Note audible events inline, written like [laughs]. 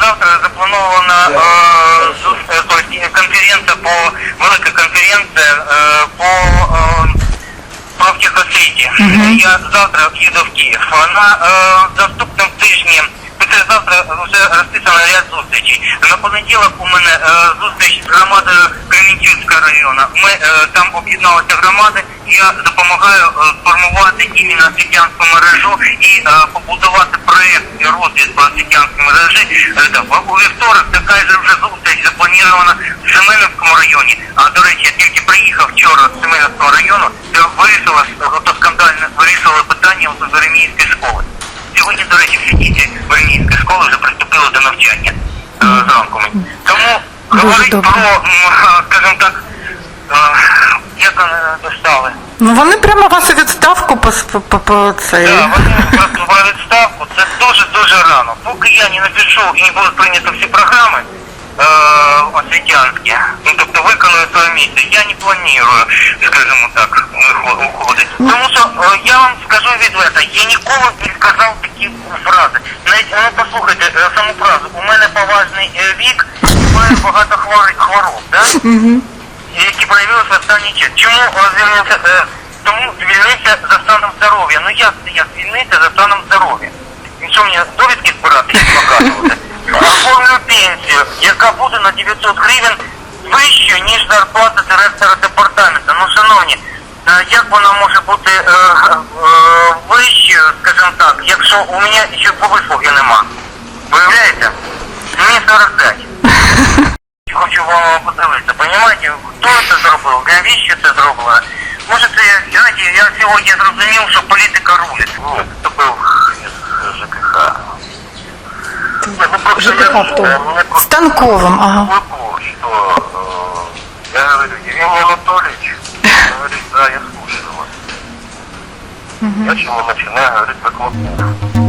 завтра запланована е, е, конференція по велика конференція е, по е, профтехосвіті. Я завтра їду в Київ. На е, наступному тижні. Завтра вже розписано ряд зустрічей. На понеділок у мене е, зустріч з громадою Кремінчуцького району. Ми е, там об'єдналися громади. Я допомагаю е, формувати іменно освітянську мережу і е, побудувати проєкт і розвитку освітянської мережі. У вівторок така ж вже зустріч запланована в Семеновському районі. А до речі, я тільки приїхав вчора з Семеновського району, де вирішила то скандально вирішили питання з Вереміївської школи. Сьогодні, до речі, всі діти Вернійської школи вже приступили до навчання зранку. Дуже говорить добре. про, м, [laughs] скажімо так, е, як вони достали. Ну вони прямо вас у відставку по, по, по, по цей. Так, вони просто про відставку, це дуже-дуже рано. Поки я не напишу і не будуть прийняті всі програми е, освітянські, ну тобто виконую своє місце, я не планую, скажімо так, вихо- уходити. Тому що е, я вам скажу відверто, я ніколи не сказав такі фрази. Навіть, ну послухайте да? які проявилися в останній час. Чому е, звільнився? е, Тому звільнився за станом здоров'я. Ну як це я звільнився за станом здоров'я? І що мені довідки збирати і показувати? [laughs] Оформлю пенсію, яка буде на 900 гривень вищою, ніж зарплата директора департаменту. Ну, шановні, е, як вона може бути е, е, вищою, скажімо так, якщо у мене ще по вислуги нема? Виявляєте? вам подивитися, понимаете, хто це зробив, навіщо це зробили? Може це, знаєте, я сьогодні зрозумів, що політика рулить. Ні, це був із ЖКХ. Ні, ну просто ЖКХ я, хто? е, мене просто Станковим, ага. Глубоко, что э, я говорю, Евгений Анатольевич, говорит, да, я слушаю вас. Я чему начинаю говорить как Лопух.